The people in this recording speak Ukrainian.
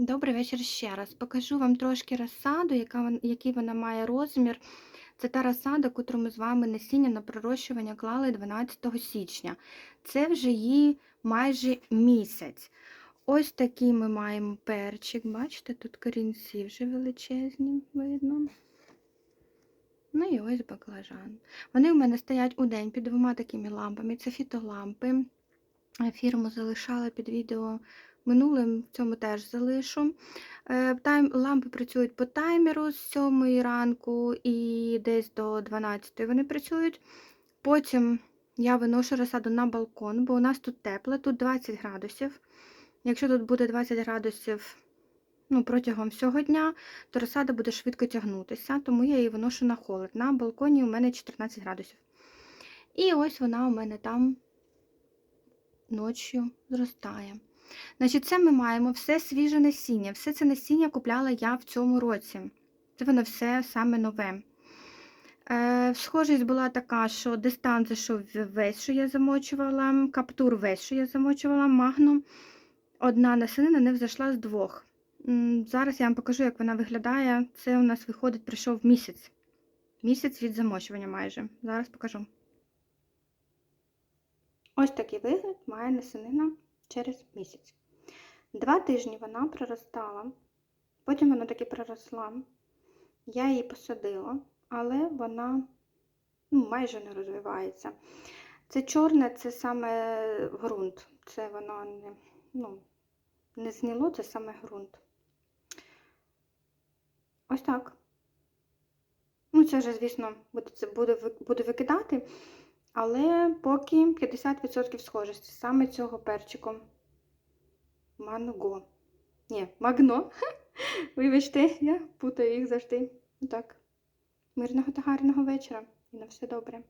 Добрий вечір ще раз. Покажу вам трошки розсаду, яка який вона має розмір. Це та розсада, котру ми з вами насіння на пророщування клали 12 січня. Це вже їй майже місяць. Ось такий ми маємо перчик. Бачите, тут корінці вже величезні, видно. Ну і ось баклажан. Вони у мене стоять у день під двома такими лампами. Це фітолампи. Фірму залишала під відео минулим, в цьому теж залишу. Е, Тайм, лампи працюють по таймеру з 7 ранку і десь до 12 вони працюють. Потім я виношу розсаду на балкон, бо у нас тут тепло, тут 20 градусів. Якщо тут буде 20 градусів ну, протягом всього дня, то розсада буде швидко тягнутися, тому я її виношу на холод. На балконі у мене 14 градусів. І ось вона у мене там ночі зростає. Значить, це ми маємо все свіже насіння. Все це насіння купляла я в цьому році. Це воно все саме нове. Е, схожість була така, що дистант зайшов весь, що я замочувала, каптур весь, що я замочувала, магну. Одна насинина не взайшла з двох. Зараз я вам покажу, як вона виглядає. Це у нас виходить, прийшов місяць. Місяць від замочування майже. Зараз покажу. Ось такий вигляд має насинина через місяць. Два тижні вона проростала, потім вона таки проросла. Я її посадила, але вона ну, майже не розвивається. Це чорне, це саме ґрунт. Це воно не, ну, не зніло, це саме ґрунт. Ось так. Ну, це вже, звісно, буде, це буде, буду викидати, але поки 50% схожості саме цього перчику. Манго. Ні, магно. Вибачте, я путаю їх завжди. Так. Мирного та гарного вечора і на все добре.